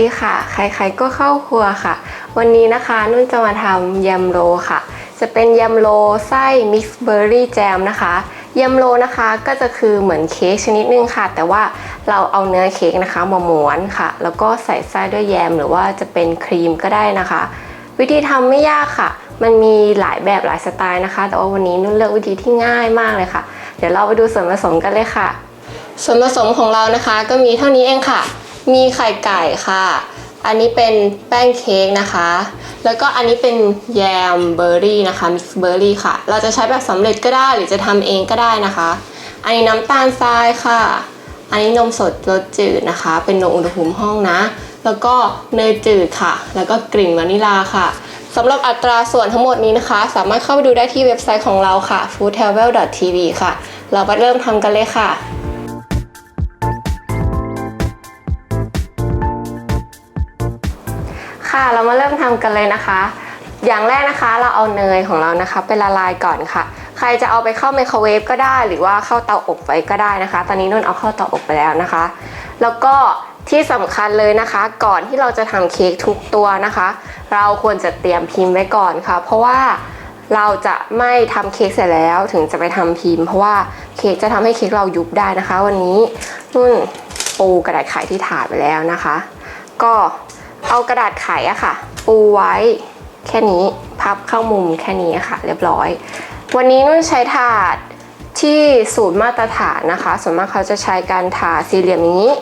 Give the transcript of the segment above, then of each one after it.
ดีค่ะ ใครๆก็เข้าครัวค่ะ วันนี้นะคะนุ่นจะมาทำยำโรค่ะ จะเป็นยำโรไส้มิกซ์เบอร์รี่แจมนะคะยำโรนะคะก็จะคือเหมือนเค้กชนิดนึงค่ะ แต่ว่าเราเอาเนื้อเค้กนะคะมาม้วนค่ะ แล้วก็ใส่ไส้ด้วยแยมหรือว่าจะเป็นครีมก็ได้นะคะ วิธีทำไม่ยากค่ะ มันมีหลายแบบหลายสไตล์นะคะ แต่ว่าวันนี้นุ่นเลือกวิธีที่ง่ายมากเลยค่ะ เดี๋ยวเราไปดูส่วนผสมกันเลยค่ะ ส่วนผสมของเรานะคะก็มีเท่านี้เองค่ะ มีไข่ไก่ค่ะ อันนี้เป็นแป้งเค้กนะคะ แล้วก็อันนี้เป็นแยมเบอร์รี่นะคะมิกซ์เบอร์รี่ค่ะ เราจะใช้แบบสำเร็จก็ได้หรือจะทำเองก็ได้นะคะ อันนี้น้ำตาลทรายค่ะ อันนี้นมสดรสจืดนะคะ เป็นนมอุณหภูมิห้องนะ แล้วก็เนยจืดค่ะ แล้วก็กลิ่นวานิลาค่ะสำหรับอัตราส่วนทั้งหมดนี้นะคะ สามารถเข้าไปดูได้ที่เว็บไซต์ของเราค่ะ foodtravel.tv ค่ะ เราไปเริ่มทำกันเลยค่ะ ค่ะ เรามาเริ่มทำกันเลยนะคะ อย่างแรกนะคะเราเอาเนยของเรานะคะไปละลายก่อนค่ะ ใครจะเอาไปเข้าไมโครเวฟก็ได้ หรือว่าเข้าเตาอบไว้ก็ได้นะคะ ตอนนี้นุ่นเอาเข้าเตาอบไปแล้วนะคะ แล้วก็ที่สำคัญเลยนะคะ ก่อนที่เราจะทำเค้กทุกตัวนะคะ เราควรจะเตรียมพิมพ์ไว้ก่อนค่ะ เพราะว่าเราจะไม่ทำเค้กเสร็จแล้วถึงจะไปทำพิมพ์ เพราะว่าเค้กจะทำให้เค้กเรายุบได้นะคะ วันนี้นุ่นปูกระดาษไขที่ถาดไปแล้วนะคะ ก็ เอากระดาษไขอะค่ะ ปูไว้แค่นี้พับเข้ามุมแค่นี้ค่ะ เรียบร้อย วันนี้นุ่นใช้ถาดที่สูตรมาตรฐานนะคะส่วนมากเขาจะใช้การถาดสี่เหลี่ยมอย่างนี้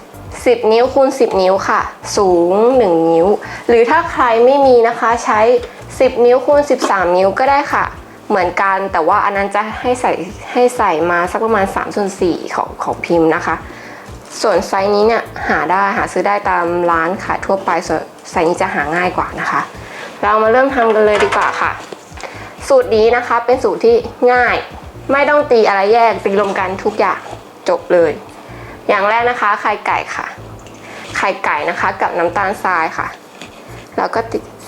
10 นิ้วคูณ10 นิ้วค่ะ สูง 1 นิ้ว หรือถ้าใครไม่มีนะคะใช้ 10 นิ้วคูณ13 นิ้วก็ได้ค่ะ เหมือนกันแต่ว่าอันนั้นจะให้ใส่ให้ใส่มาสักประมาณ3ส่วน4ของของพิมพ์นะคะ ส่วนไซส์นี้เนี่ยหาได้หาซื้อได้ตามร้านขายทั่วไปส่วนไซส์นี้จะหาง่ายกว่านะคะ เรามาเริ่มทำกันเลยดีกว่าค่ะ สูตรนี้นะคะเป็นสูตรที่ง่าย ไม่ต้องตีอะไรแยกตีรวมกันทุกอย่างจบเลย อย่างแรกนะคะไข่ไก่ค่ะ ไข่ไก่นะคะกับน้ำตาลทรายค่ะแล้วก็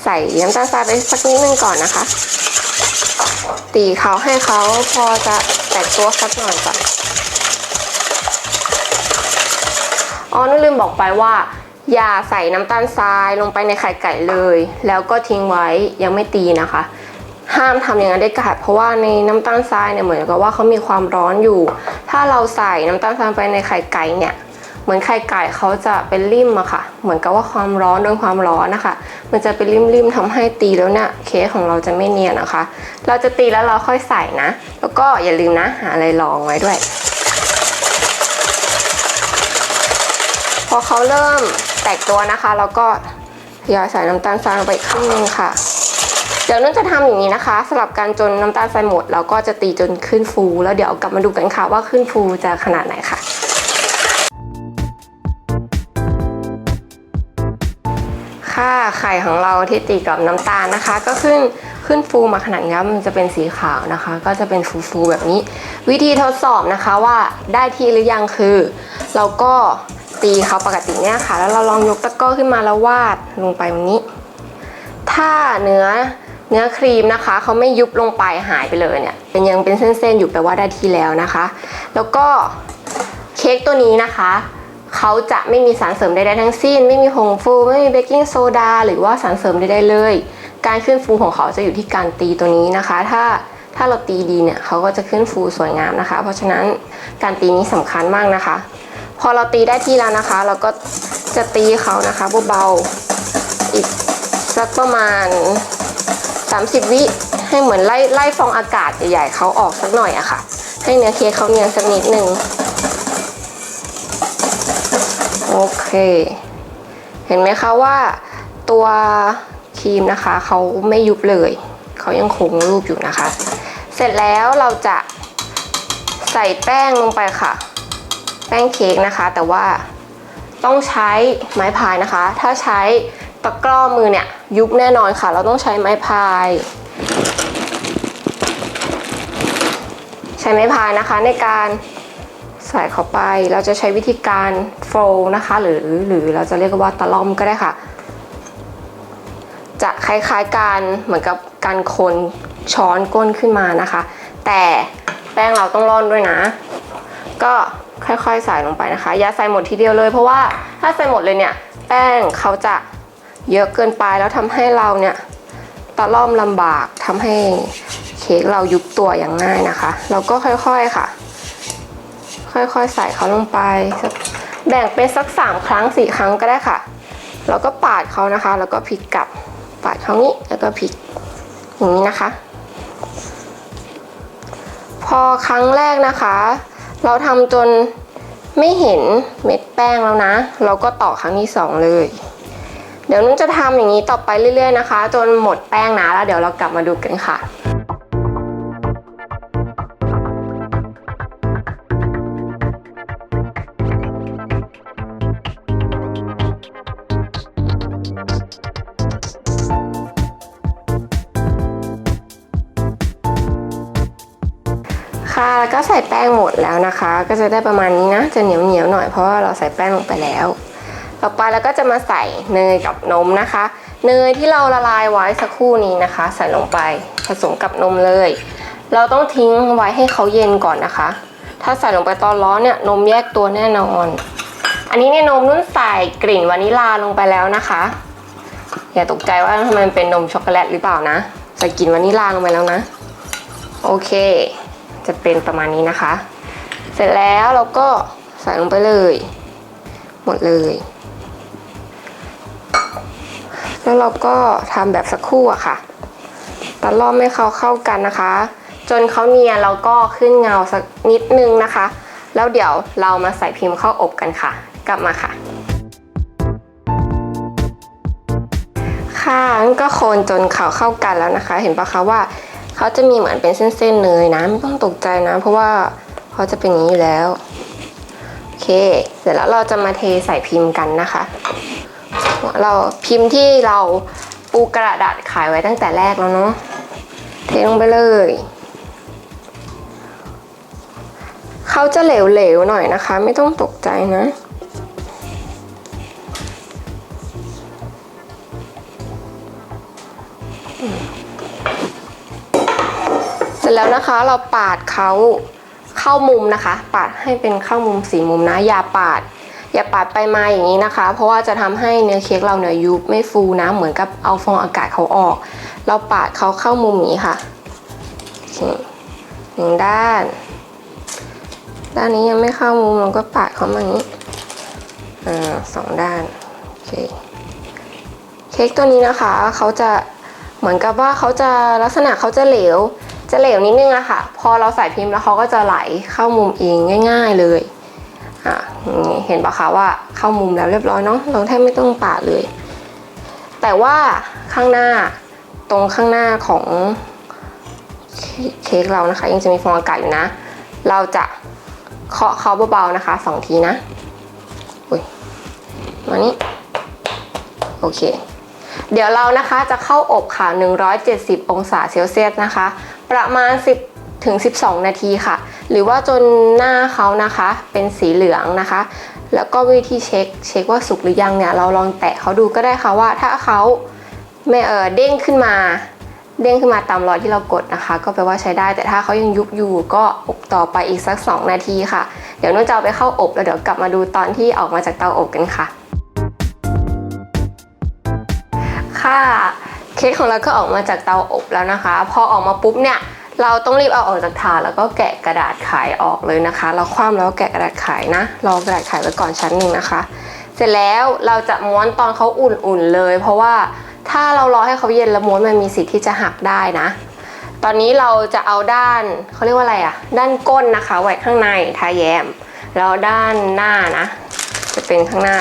ใส่น้ำตาลทรายไปสักนิดนึงก่อนนะคะ ตีเขาให้เขาพอจะแตกตัวสักหน่อยก่อน อ๋อนุ่นลืมบอกไปว่า อย่าใส่น้ำตาลทรายลงไปในไข่ไก่เลย แล้วก็ทิ้งไว้ยังไม่ตีนะคะ ห้ามทำอย่างนั้นเด็ดขาดเพราะว่าในน้ำตาลทรายเนี่ยเหมือนกับว่าเขามีความร้อนอยู่ ถ้าเราใส่น้ำตาลทรายไปในไข่ไก่เนี่ยเหมือนไข่ไก่เขาจะเป็นริ่มอะค่ะ เหมือนกับว่าความร้อนโดนความร้อนนะคะ มันจะเป็นริ่มๆทำให้ตีแล้วเนี่ยเค้กของเราจะไม่เนียนนะคะ เราจะตีแล้วเราค่อยใส่นะ แล้วก็อย่าลืมนะหาอะไรรองไว้ด้วย พอ เขาเริ่มแตกตัวนะคะ แล้วก็ทยอยใส่น้ำตาลทรายลงไปครึ่งนึงค่ะ เดี๋ยวนุ่นจะทำอย่างนี้นะคะ สลับกันจนน้ำตาลทรายหมดแล้วก็จะตีจนขึ้นฟู แล้วเดี๋ยวกลับมาดูกันค่ะว่าขึ้นฟูจะขนาดไหนค่ะ ไข่ของเราที่ตีกับน้ำตาลนะคะ ก็ขึ้นขึ้นฟูมาขนาดนี้มันจะเป็นสีขาวนะคะ ก็จะเป็นฟูๆแบบนี้ วิธีทดสอบนะคะว่าได้ที่หรือยังคือ เราก็ตีเขาปกติเนี่ยค่ะ แล้วเราลองยกตะกร้อขึ้นมาแล้ววาดลงไปแบบนี้ ถ้าเนื้อเนื้อครีมนะคะเขาไม่ยุบลงไปหายไปเลยเนี่ยเป็นยังเป็นเส้นๆอยู่แปลว่าได้ที่แล้วนะคะ แล้วก็เค้กตัวนี้นะคะ เขาจะไม่มีสารเสริมใดๆทั้งสิ้น ไม่มีผงฟูไม่มีเบกกิ้งโซดาหรือว่าสารเสริมใดๆเลย การขึ้นฟูของเขาจะอยู่ที่การตีตัวนี้นะคะ ถ้าถ้าเราตีดีเนี่ยเขาก็จะขึ้นฟูสวยงามนะคะ เพราะฉะนั้นการตีนี้สำคัญมากนะคะ พอเราตีได้ที่แล้วนะคะ เราก็จะตีเขานะคะเบาๆอีกสักประมาณ 30 วิให้เหมือนไล่ไล่ฟองอากาศใหญ่ๆเขาออกสักหน่อยอะค่ะ ให้เนื้อเค้กเขาเนียนสักนิดนึง โอเค เห็นไหมคะว่าตัวครีมนะคะเขาไม่ยุบเลย เขายังคงรูปอยู่นะคะ เสร็จแล้วเราจะใส่แป้งลงไปค่ะ แป้งเค้กนะคะ แต่ว่าต้องใช้ไม้พายนะคะ ถ้าใช้ตะกร้อมือเนี่ยยุบแน่นอนค่ะ เราต้องใช้ไม้พาย ใช้ไม้พายนะคะในการ ส่เข้าไป เราจะใช้วิธีการโฟลนะคะ หรือหรือเราจะเรียกว่าตะล่อมก็ได้ค่ะ จะคล้ายๆการเหมือนกับการคนช้อนก้นขึ้นมานะคะ แต่แป้งเราต้องร่อนด้วยนะ ก็ค่อยๆใส่ลงไปนะคะอย่าใส่หมดทีเดียวเลย เพราะว่าถ้าใส่หมดเลยเนี่ย แป้งเขาจะเยอะเกินไปแล้วทำให้เราเนี่ยตะล่อมลำบากทำให้เค้กเรายุบตัวอย่างง่ายนะคะ เราก็ค่อยๆค่ะ ค่อยๆ ใส่เขาลงไป แบ่งเป็นสักสามครั้งสี่ครั้งก็ได้ค่ะ แล้วก็ปาดเขานะคะ แล้วก็พลิกกลับ ปาดเขานี้แล้วก็พลิกอย่างนี้นะคะ พอครั้งแรกนะคะ เราทำจนไม่เห็นเม็ดแป้งแล้วนะ เราก็ต่อครั้งที่สองเลย เดี๋ยวนุ่นจะทำอย่างนี้ต่อไปเรื่อย ๆ นะคะ จนหมดแป้งนะแล้วเดี๋ยวเรากลับมาดูกันค่ะ ส่แป้งหมดแล้วนะคะ ก็จะได้ประมาณนี้นะ จะเหนียวเหนียวๆหน่อยเพราะว่าเราใส่แป้งลงไปแล้ว ต่อไปเราก็จะมาใส่เนยกับนมนะคะ เนยที่เราละลายไว้สักครู่นี้นะคะ ใส่ลงไปผสมกับนมเลย เราต้องทิ้งไว้ให้เขาเย็นก่อนนะคะ ถ้าใส่ลงไปตอนร้อนเนี่ยนมแยกตัวแน่นอน อันนี้เนี่ยนมนุ่นใส่กลิ่นวานิลาลงไปแล้วนะคะอย่าตกใจว่าทำไมมันเป็นนมช็อกโกแลตหรือเปล่านะใส่กลิ่นวานิลาลงไปแล้วนะ โอเค จะเป็นประมาณนี้นะคะ เสร็จแล้วเราก็ใส่ลงไปเลย หมดเลย แล้วเราก็ทำแบบสักครู่อะค่ะตะล่อมให้เขาเข้ากันนะคะ จนเขาเนียนเราก็ขึ้นเงาสักนิดนึงนะคะ แล้วเดี๋ยวเรามาใส่พิมพ์เข้าอบกันค่ะ กลับมาค่ะ ค่ะก็โคนจนเขาเข้ากันแล้วนะคะ เห็นปะคะว่า เขาจะมีเหมือนเป็นเส้นๆเนยนะไม่ต้องตกใจนะ เพราะว่าเขาจะเป็นอย่างนี้อยู่แล้วโอเค เสร็จแล้วเราจะมาเทใส่พิมพ์กันนะคะ เราพิมพ์ที่เราปูกระดาษขายไว้ตั้งแต่แรกแล้วเนาะเทลงไปเลยเขาจะเหลวๆหน่อยนะคะ ไม่ต้องตกใจนะ ร็จแล้วนะคะเราปาดเขาเข้ามุมนะคะ ปาดให้เป็นเข้ามุมสีมุมนะ อย่าปาด อย่าปาดไปมาอย่างนี้นะคะ เพราะว่าจะทำให้เนื้อเค้กเราเนื้อยุบไม่ฟูนะ เหมือนกับเอาฟองอากาศเขาออก เราปาดเขาเข้ามุมนี้ค่ะหนึ่งด้าน ด้านนี้ยังไม่เข้ามุมเราก็ปาดเขามาอย่างนี้อ่าสองด้านโอเคเค้กตัวนี้นะคะเขาจะเหมือนกับว่าเขาจะลักษณะเขาจะเหลว จะเหลวนิดนึงอะค่ะ พอเราใส่พิมพ์แล้วเขาก็จะไหลเข้ามุมเองง่าย ๆเลยอะเห็นปะคะว่าเข้ามุมแล้วเรียบร้อยเนาะเราแทบไม่ต้องปาดเลย แต่ว่าข้างหน้าตรงข้างหน้าของเค้กเรานะคะ ยังจะมีฟองอากาศอยู่นะ เราจะเคาะเขาเบาๆนะคะสองทีนะอุ้ยมานี้โอเค เดี๋ยวเรานะคะจะเข้าอบค่ะ 170 องศาเซลเซียสนะคะ ประมาณ 10ถึง12 นาทีค่ะ หรือว่าจนหน้าเขานะคะ เป็นสีเหลืองนะคะ แล้วก็วิธีเช็ค เช็คว่าสุกหรือยังเนี่ย เราลองแตะเขาดูก็ได้ค่ะว่า ถ้าเขาไม่เออเด้งขึ้นมา เด้งขึ้นมาตามรอยที่เรากดนะคะ ก็แปลว่าใช้ได้ แต่ถ้าเขายังยุบอยู่ก็อบต่อไปอีกสัก 2 นาทีค่ะ เดี๋ยวนุ่นจะเอาไปเข้าอบแล้วเดี๋ยวกลับมาดูตอนที่ออกมาจากเตาอบกันค่ะ ค่ะเค้กของเราก็ออกมาจากเตาอบแล้วนะคะ พอออกมาปุ๊บเนี่ยเราต้องรีบเอาออกจากถาดแล้วก็แกะกระดาษขายออกเลยนะคะ เราคว่ำแล้วแกะกระดาษขายนะรอกระดาษขายไว้ก่อนชั้นหนึ่งนะคะ เสร็จแล้วเราจะม้วนตอนเขาอุ่นๆเลย เพราะว่าถ้าเรารอให้เขาเย็นแล้วม้วนมันมีสิทธิ์ที่จะหักได้นะ ตอนนี้เราจะเอาด้านเขาเรียกว่าอะไรอะด้านก้นนะคะไว้ข้างในทาแยมแล้วด้านหน้านะ จะเป็นข้างหน้า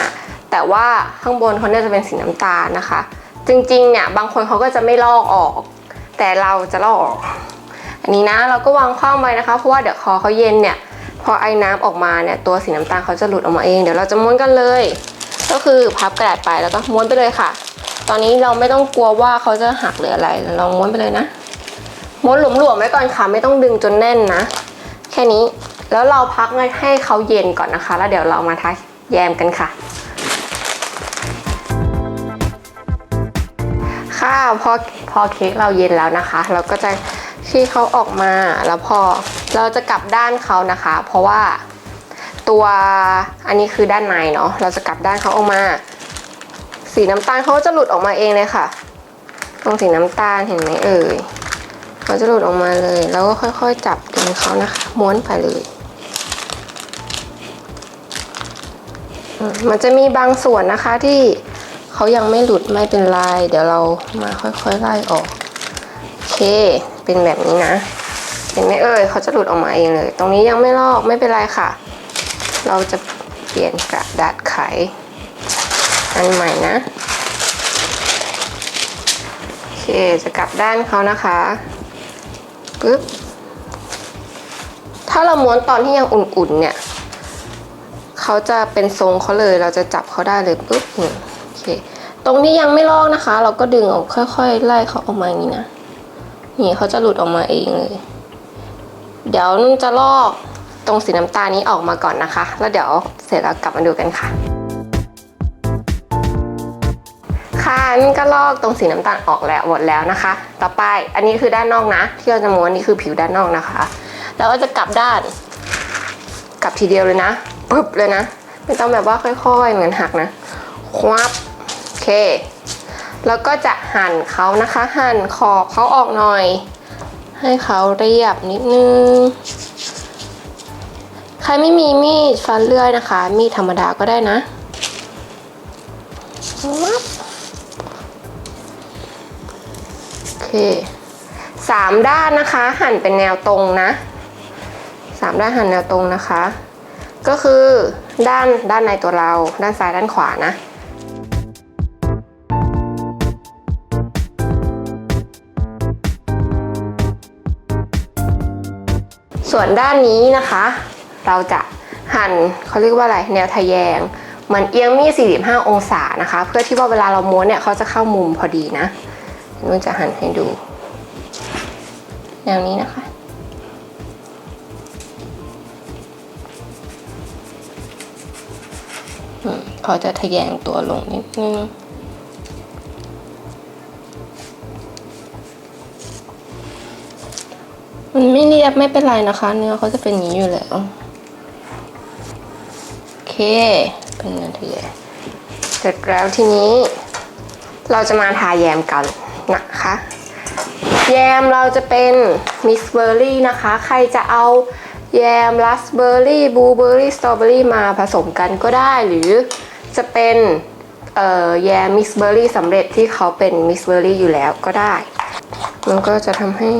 แต่ว่าข้างบนเขาเนี่ยจะเป็นสีน้ำตาลนะคะ จริงๆเนี่ยบางคนเขาก็จะไม่ลอกออก แต่เราจะลอกออก อันนี้นะเราก็วางคว่ำไว้นะคะ เพราะว่าเดี๋ยวคอเขาเย็นเนี่ยพอไอ้น้ำออกมาเนี่ยตัวสีน้ำตาลเขาจะหลุดออกมาเองเดี๋ยวเราจะม้วนกันเลย ก็คือพับกระดาษไปแล้วก็ม้วนไปเลยค่ะ ตอนนี้เราไม่ต้องกลัวว่าเขาจะหักหรืออะไรลองม้วนไปเลยนะม้วนหลวมๆไว้ก่อนค่ะ ไม่ต้องดึงจนแน่นนะ แค่นี้แล้วเราพักให้เขาเย็นก่อนนะคะ แล้วเดี๋ยวเรามาทาแยมกันค่ะ ค่ะพอพอเค้กเราเย็นแล้วนะคะ เราก็จะที่เขาออกมาแล้วพอเราจะกลับด้านเขานะคะ เพราะว่าตัวอันนี้คือด้านในเนาะเราจะกลับด้านเขาออกมา สีน้ำตาลเขาจะหลุดออกมาเองเลยค่ะ ตรงสีน้ำตาลเห็นไหมเอ่ยเขาจะหลุดออกมาเลย แล้วก็ค่อยๆ จับดึงเขานะคะม้วนไปเลยมันจะมีบางส่วนนะคะที่ เขายังไม่หลุดไม่เป็นไร เดี๋ยวเรามาค่อยๆไล่ออก โอเค เป็นแบบนี้นะ เห็นไหมเอ่ยเขาจะหลุดออกมาเองเลย ตรงนี้ยังไม่ลอกไม่เป็นไรค่ะ เราจะเปลี่ยนกระดาษไข อันใหม่นะ โอเค จะกลับด้านเขานะคะปึ๊บ ถ้าเราม้วนตอนที่ยังอุ่นๆเนี่ย เขาจะเป็นทรงเขาเลย เราจะจับเขาได้เลยปึ๊บนี่โอ เค ตรงนี้ยังไม่ลอกนะคะ เราก็ดึงออกค่อยๆ ไล่เขาออกมาอย่างนี้นะ นี่เขาจะหลุดออกมาเองเลย เดี๋ยวนุ่นจะลอกตรงสีน้ำตาลนี้ออกมาก่อนนะคะ แล้วเดี๋ยวเสร็จแล้วกลับมาดูกันค่ะ ค่ะนี่ก็ลอกตรงสีน้ำตาลออกแล้วหมดแล้วนะคะ ต่อไปอันนี้คือด้านนอกนะ ที่เราจะม้วนนี่คือผิวด้านนอกนะคะแล้วก็จะกลับด้าน กลับทีเดียวเลยนะปึ๊บเลยนะ ไม่ต้องแบบว่าค่อย ๆ เหมือนหักนะควับ เค แล้วก็จะหั่นเขานะคะ หั่นขอบเขาออกหน่อย ให้เขาเรียบนิดนึง ใครไม่มีมีดฟันเลื่อยนะคะ มีดธรรมดาก็ได้นะวับโอเคสามด้านนะคะ หั่นเป็นแนวตรงนะสามด้านหั่นแนวตรงนะคะ ก็คือด้านด้านในตัวเรา ด้านซ้ายด้านขวานะ ส่วนด้านนี้นะคะ เราจะหั่นเขาเรียกว่าอะไรแนวทะแยงเหมือนเอียงมีด45 องศานะคะ เพื่อที่ว่าเวลาเราม้วนเนี่ยเขาจะเข้ามุมพอดีนะนุ่นจะหั่นให้ดู แนวนี้นะคะ เขาจะทะแยงตัวลงนิดนึง มันไม่เรียบไม่เป็นไรนะคะ เนื้อเขาจะเป็นอย่างนี้อยู่แล้ว โอเค เป็นเนื้อทะแยเสร็จแล้วทีนี้ เราจะมาทาแยมกันนะคะ แยมเราจะเป็นมิกซ์เบอร์รี่นะคะ ใครจะเอาแยมราสเบอร์รี่บลูเบอร์รี่สตรอเบอรี่มาผสมกันก็ได้หรือจะเป็นแยมมิกซ์เบอร์รี่สำเร็จที่เขาเป็นมิกซ์เบอร์รี่อยู่แล้วก็ได้ มันก็จะทำให้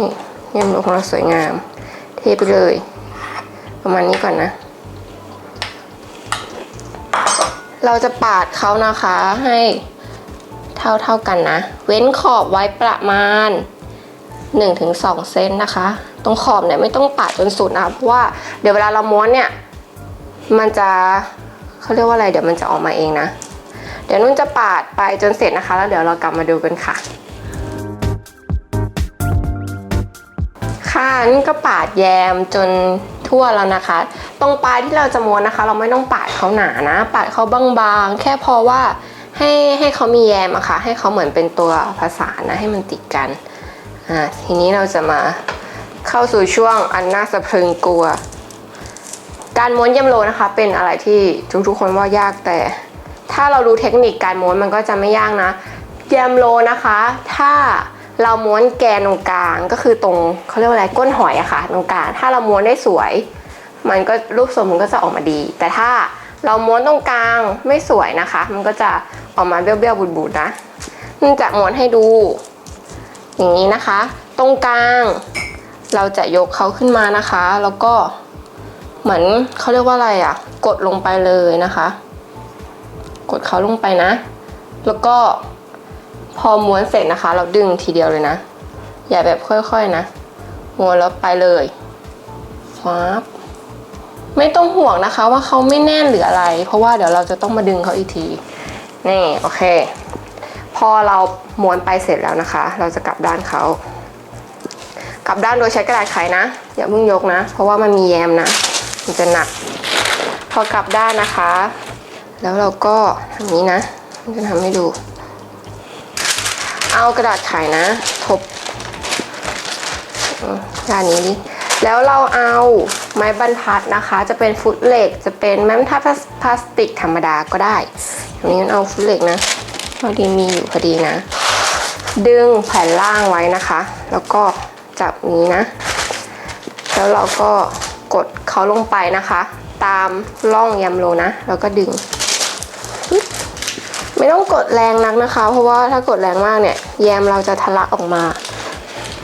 แยมโลของเราสวยงาม เทไปเลย ประมาณนี้ก่อนนะ เราจะปาดเขานะคะให้เท่าเท่าๆกันนะ เว้นขอบไว้ประมาณ 1-2 เซนนะคะ ตรงขอบเนี่ยไม่ต้องปาดจนสุดนะเพราะว่าเดี๋ยวเวลาเราม้วนเนี่ยมันจะเขาเรียกว่าอะไรเดี๋ยวมันจะออกมาเองนะ เดี๋ยวนุ่นจะปาดไปจนเสร็จนะคะ แล้วเดี๋ยวเรากลับมาดูกันค่ะ ค่ะนี่ก็ปาดแยมจนทั่วแล้วนะคะ ตรงปลายที่เราจะม้วนนะคะ เราไม่ต้องปาดเขาหนานะ ปาดเขาบางๆ แค่พอว่าให้ให้เขามีแยมอะค่ะ ให้เขาเหมือนเป็นตัวผสานนะ ให้มันติดกันอ่าทีนี้เราจะมาเข้าสู่ช่วงอันน่าสะพรึงกลัว การม้วนเยมโลนะคะ เป็นอะไรที่ทุกๆคนว่ายากแต่ ถ้าเรารู้เทคนิคการม้วนมันก็จะไม่ยากนะเยมโลนะคะ ถ้า เราม้วนแกนตรงกลางก็คือตรงเขาเรียกว่าอะไรก้นหอยอะค่ะตรงกลางถ้าเราม้วนได้สวย มันก็รูปทรงมันก็จะออกมาดี แต่ถ้าเราม้วนตรงกลางไม่สวยนะคะ มันก็จะออกมาเบี้ยวๆบูดๆนะนุ่จะม้วนให้ดู อย่างนี้นะคะ ตรงกลาง เราจะยกเขาขึ้นมานะคะ แล้วก็เหมือนเขาเรียกว่าอะไรอะ่ะ กดลงไปเลยนะคะ กดเขาลงไปนะ แล้วก็ พอม้วนเสร็จนะคะ เราดึงทีเดียวเลยนะ อย่าแบบค่อยๆนะม้วนแล้วไปเลยฟับไม่ต้องห่วงนะคะว่าเขาไม่แน่นหรืออะไร เพราะว่าเดี๋ยวเราจะต้องมาดึงเขาอีกที นี่โอเค พอเราม้วนไปเสร็จแล้วนะคะ เราจะกลับด้านเขากลับด้านโดยใช้กระดาษไขนะ อย่าเพิ่งยกนะ เพราะว่ามันมีแยมนะ มันจะหนัก พอกลับด้านนะคะ แล้วเราก็ทำนี้นะ มันจะทำให้ดู เอากระดาษไขนะ ทบอืมด้านนี้ดิแล้วเราเอาไม้บรรทัดนะคะ จะเป็นฟุตเหล็ก จะเป็นไม้บรรทัดพลาสติกธรรมดาก็ได้อันนี้เอาฟุตเหล็กนะพอดีมีอยู่พอดีนะ ดึงแผ่นล่างไว้นะคะ แล้วก็จับนี้นะ แล้วเราก็กดเขาลงไปนะคะ ตามร่องยำโลนะ แล้วก็ดึง ไม่ต้องกดแรงนักนะคะ เพราะว่าถ้ากดแรงมากเนี่ยแยมเราจะทะลักออกมา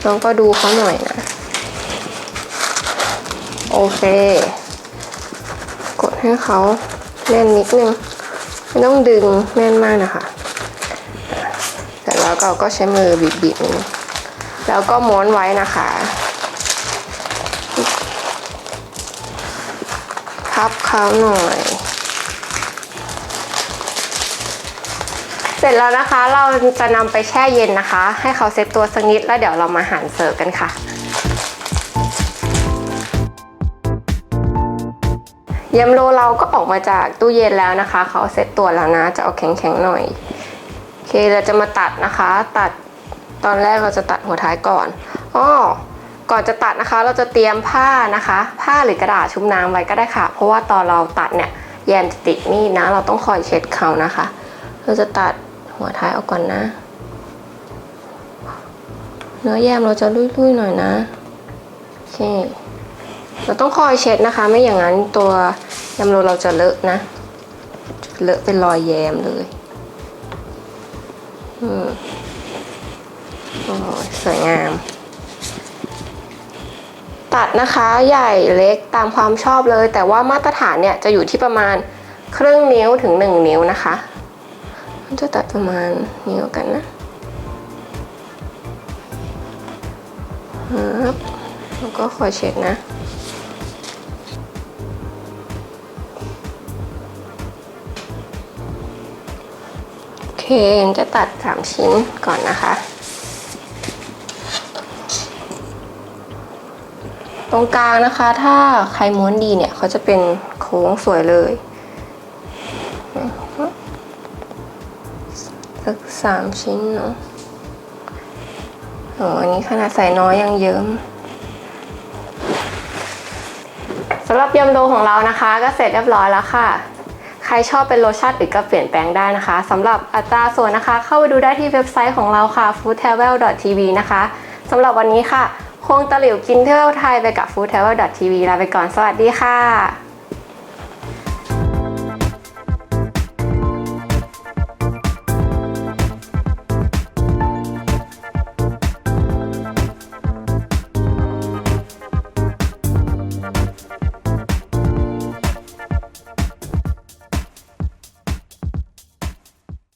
ลองก็ดูเขาหน่อยนะ โอเค กดให้เขาแน่นนิดนึง ไม่ต้องดึงแน่นมากนะคะแต่แล้วเราก็ใช้มือบีบๆนิดนึงแล้วก็ม้วนไว้นะคะ พับเขาหน่อย เสร็จแล้วนะคะเราจะนำไปแช่เย็นนะคะ ให้เขาเซตตัวสักนิดแล้วเดี๋ยวเรามาหั่นเสิร์ฟกันค่ะ ยำโลเราก็ออกมาจากตู้เย็นแล้วนะคะ เขาเซตตัวแล้วนะจะเอาแข็งๆหน่อยโอเคเราจะมาตัดนะคะ ตัดตอนแรกเราจะตัดหัวท้ายก่อนอ้อก่อนจะตัดนะคะ เราจะเตรียมผ้านะคะ ผ้าหรือกระดาษชุบน้ำไว้ก็ได้ค่ะ เพราะว่าตอนเราตัดเนี่ยแยมจะติดมีดนะ เราต้องคอยเช็ดเขานะคะ เราจะตัด หัวท้ายออกก่อนนะ เนื้อแยมเราจะลุยๆหน่อยนะโอเคเราต้องคอยเช็ดนะคะ ไม่อย่างนั้นตัวยำโรเราจะเลอะนะเลอะเป็นรอยแยมเลยอืมโอ้ยสวยงาม ตัดนะคะใหญ่เล็กตามความชอบเลย แต่ว่ามาตรฐานเนี่ยจะอยู่ที่ประมาณครึ่งนิ้วถึงหนึ่งนิ้วนะคะ จะตัดประมาณนิ้วกันนะครับแล้วก็คอยเช็ดนะโอเคจะตัด3ชิ้นก่อนนะคะ ตรงกลางนะคะ ถ้าใครม้วนดีเนี่ยเขาจะเป็นโค้งสวยเลย สามชิ้นเนาะโอ้อันนี้ขนาดใส่น้อยยังเยิ้มสำหรับยำโดของเรานะคะ ก็เสร็จเรียบร้อยแล้วค่ะ ใครชอบเป็นโลชั่นอื่นก็เปลี่ยนแปลงได้นะคะสำหรับอัตราส่วนนะคะ เข้าไปดูได้ที่เว็บไซต์ของเราค่ะ foodtravel.tv นะคะสำหรับวันนี้ค่ะ คงตะหลิวกินเที่ยวไทยไปกับ foodtravel.tv ลาไปก่อนสวัสดีค่ะ